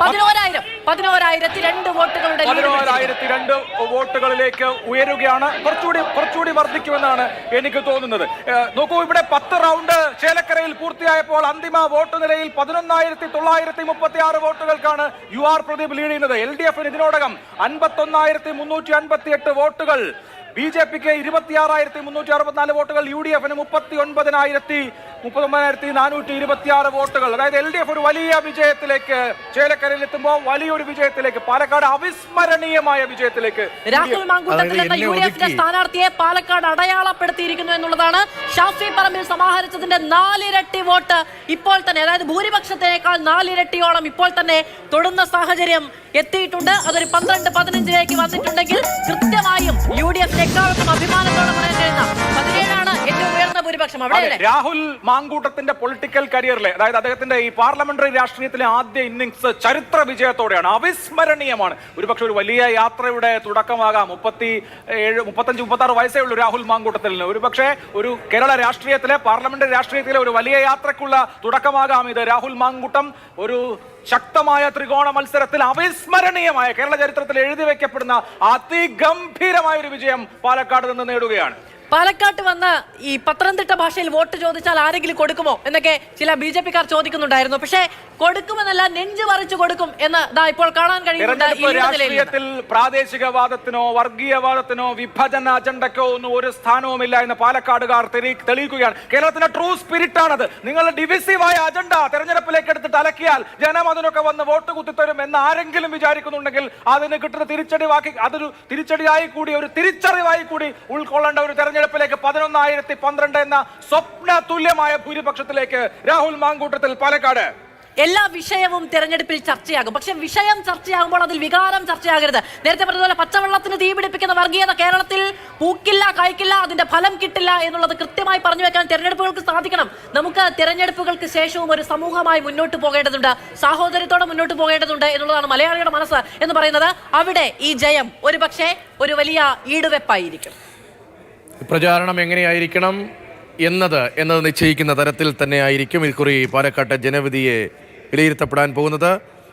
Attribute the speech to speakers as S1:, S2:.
S1: പതിനോരായിരം. പതിനോരായിരത്തി രണ്ട് വോട്ടുകളുടെ.
S2: പതിനോരായിരത്തി രണ്ട് വോട്ടുകളിലേക്ക് ഉയരുകയാണ്. കുറച്ചുകൂടി കുറച്ചുകൂടി വർദ്ധിക്കുമെന്നാണ് എനിക്ക് തോന്നുന്നത്. നോക്കൂ ഇവിടെ പത്ത് റൗണ്ട് ചേലക്കരയിൽ പൂർത്തിയായപ്പോൾ അന്തിമ വോട്ട് നിലയിൽ പതിനൊന്നായിരത്തി തൊള്ളായിരത്തി മുപ്പത്തി ആറ് വോട്ടുകൾക്കാണ് യു ആർ പ്രദീപ് ലീഡ് ചെയ്യുന്നത്. എൽ ഡി എഫിന് ഇതിനോടകം അൻപത്തൊന്നായിരത്തി മുന്നൂറ്റി അൻപത്തി എട്ട് വോട്ടുകൾ. ബി ജെ പിക്ക് ഇരുപത്തിയാറായിരത്തി മുന്നൂറ്റി അറുപത്തിനാല് വോട്ടുകൾ. യു ഡി എഫിന് മുപ്പത്തി ഒൻപതിനായിരത്തി മുപ്പത്തൊമ്പതിനായിരത്തി നാനൂറ്റി ഇരുപത്തി ആറ് വോട്ടുകൾ. അതായത് എൽ ഡി എഫ് ഒരു വലിയ വിജയത്തിലേക്ക് ചേലക്കരയിൽ എത്തുമ്പോൾ വലിയൊരു വിജയത്തിലേക്ക് പാലക്കാട് അവിസ്മരണീയമായ വിജയത്തിലേക്ക്
S1: രാഹുൽ മാങ്കൂട്ടത്തിൽ
S3: അതായത്
S1: എന്ന യു ഡി എഫിന്റെ സ്ഥാനാർത്ഥിയെ പാലക്കാട് അടയാളപ്പെടുത്തിയിരിക്കുന്നു എന്നുള്ളതാണ് ഷാഫി പറമ്പിൽ സമാഹരിച്ചതിന്റെ നാലിരട്ടി വോട്ട് ഇപ്പോൾ തന്നെ. അതായത് ഭൂരിപക്ഷത്തിനേക്കാൾ നാലിരട്ടിയോളം ഇപ്പോൾ തന്നെ തൊടുന്ന സാഹചര്യം എത്തിയിട്ടുണ്ട്. അതൊരു പന്ത്രണ്ട് പതിനഞ്ചിലേക്ക് വന്നിട്ടുണ്ടെങ്കിൽ കൃത്യമായും യു ഡി എഫ് എക്കാലത്തും അഭിമാനത്തോടെ ഭൂരിപക്ഷം അവിടെ
S2: രാഹുൽ മാങ്കൂട്ടത്തിന്റെ പൊളിറ്റിക്കൽ കരിയറിലെ അതായത് അദ്ദേഹത്തിന്റെ ഈ പാർലമെന്ററി രാഷ്ട്രീയത്തിലെ ആദ്യ ഇന്നിംഗ്സ് ചരിത്ര വിജയത്തോടെയാണ് അവിസ്മരണീയമാണ്. ഒരുപക്ഷെ ഒരു വലിയ യാത്രയുടെ തുടക്കമാകാം. മുപ്പത്തി ഏഴ് മുപ്പത്തഞ്ച് മുപ്പത്തി ആറ് വയസ്സേ ഉള്ളൂ രാഹുൽ മാങ്കൂട്ടത്തിന് ഒരുപക്ഷെ ഒരു കേരള രാഷ്ട്രീയത്തിലെ പാർലമെന്ററി രാഷ്ട്രീയത്തിലെ ഒരു വലിയ യാത്രക്കുള്ള തുടക്കമാകാം ഇത്. രാഹുൽ മാങ്കൂട്ടം ഒരു ശക്തമായ ത്രികോണ മത്സരത്തിൽ അവിസ്മരണീയമായ കേരള ചരിത്രത്തിൽ എഴുതി വെക്കപ്പെടുന്ന അതിഗംഭീരമായ ഒരു വിജയം പാലക്കാട് നിന്ന് നേടുകയാണ്.
S1: പാലക്കാട്ട് വന്ന് ഈ പത്തനംതിട്ട ഭാഷയിൽ വോട്ട് ചോദിച്ചാൽ ആരെങ്കിലും കൊടുക്കുമോ എന്നൊക്കെ ചില ബി ജെ പിക്കാർ ചോദിക്കുന്നുണ്ടായിരുന്നു. പക്ഷേ കൊടുക്കുമെന്നല്ല നെഞ്ചു വരച്ചു കൊടുക്കും എന്ന് ദാ ഇപ്പോൾ കാണാൻ കഴിയുന്നുണ്ട്
S2: തെരഞ്ഞെടുപ്പ് പ്രാദേശികവാദത്തിനോ വർഗീയവാദത്തിനോ വിഭജന അജണ്ടക്കോ ഒന്നും ഒരു സ്ഥാനവുമില്ല എന്ന് പാലക്കാടുകാർ തെളിയിക്കുകയാണ്. കേരളത്തിന്റെ ട്രൂ സ്പിരിറ്റ് ആണത്. നിങ്ങൾ ഡിവിസീവായ അജണ്ട തെരഞ്ഞെടുപ്പിലേക്ക് എടുത്തിട്ട് അലക്കിയാൽ ജനം അതിനൊക്കെ വന്ന് വോട്ട് കുത്തിത്തരും എന്ന് ആരെങ്കിലും വിചാരിക്കുന്നുണ്ടെങ്കിൽ അതിന് കിട്ടുന്ന തിരിച്ചടി വാക്കി അതൊരു തിരിച്ചടിയായി കൂടി ഒരു തിരിച്ചറിവായി കൂടി ഉൾക്കൊള്ളേണ്ട ഒരു തെരഞ്ഞെടുപ്പിലേക്ക് പതിനൊന്നായിരത്തി പന്ത്രണ്ട് എന്ന സ്വപ്ന തുല്യമായ ഭൂരിപക്ഷത്തിലേക്ക് രാഹുൽ മാങ്കൂട്ടത്തിൽ പാലക്കാട്.
S1: എല്ലാ വിഷയവും തിരഞ്ഞെടുപ്പിൽ ചർച്ചയാകും. പക്ഷെ വിഷയം ചർച്ചയാകുമ്പോൾ അതിൽ വികാരം ചർച്ചയാകരുത്. നേരത്തെ പറഞ്ഞതുപോലെ പച്ചവെള്ളത്തിന് തീ പിടിപ്പിക്കുന്ന വർഗീയത കേരളത്തിൽ പൂക്കില്ല കായ്ക്കില്ല അതിന്റെ ഫലം കിട്ടില്ല എന്നുള്ളത് കൃത്യമായി പറഞ്ഞു വെക്കാൻ തെരഞ്ഞെടുപ്പുകൾക്ക് സാധിക്കണം. നമുക്ക് തെരഞ്ഞെടുപ്പുകൾക്ക് ശേഷവും ഒരു സമൂഹമായി മുന്നോട്ട് പോകേണ്ടതുണ്ട്. സാഹോദര്യത്തോടെ മുന്നോട്ട് പോകേണ്ടതുണ്ട് എന്നുള്ളതാണ് മലയാളിയുടെ മനസ്സ് എന്ന് പറയുന്നത്. അവിടെ ഈ ജയം ഒരു പക്ഷേ ഒരു വലിയ ഈടുവെപ്പായിരിക്കും.
S3: പ്രചാരണം എങ്ങനെയായിരിക്കണം എന്നത് എന്നത് നിശ്ചയിക്കുന്ന തരത്തിൽ തന്നെ ആയിരിക്കും ഇക്കുറി പാലക്കാട്ടെ ജനവിധിയെ വിലയിരുത്തപ്പെടാൻ പോകുന്നത്.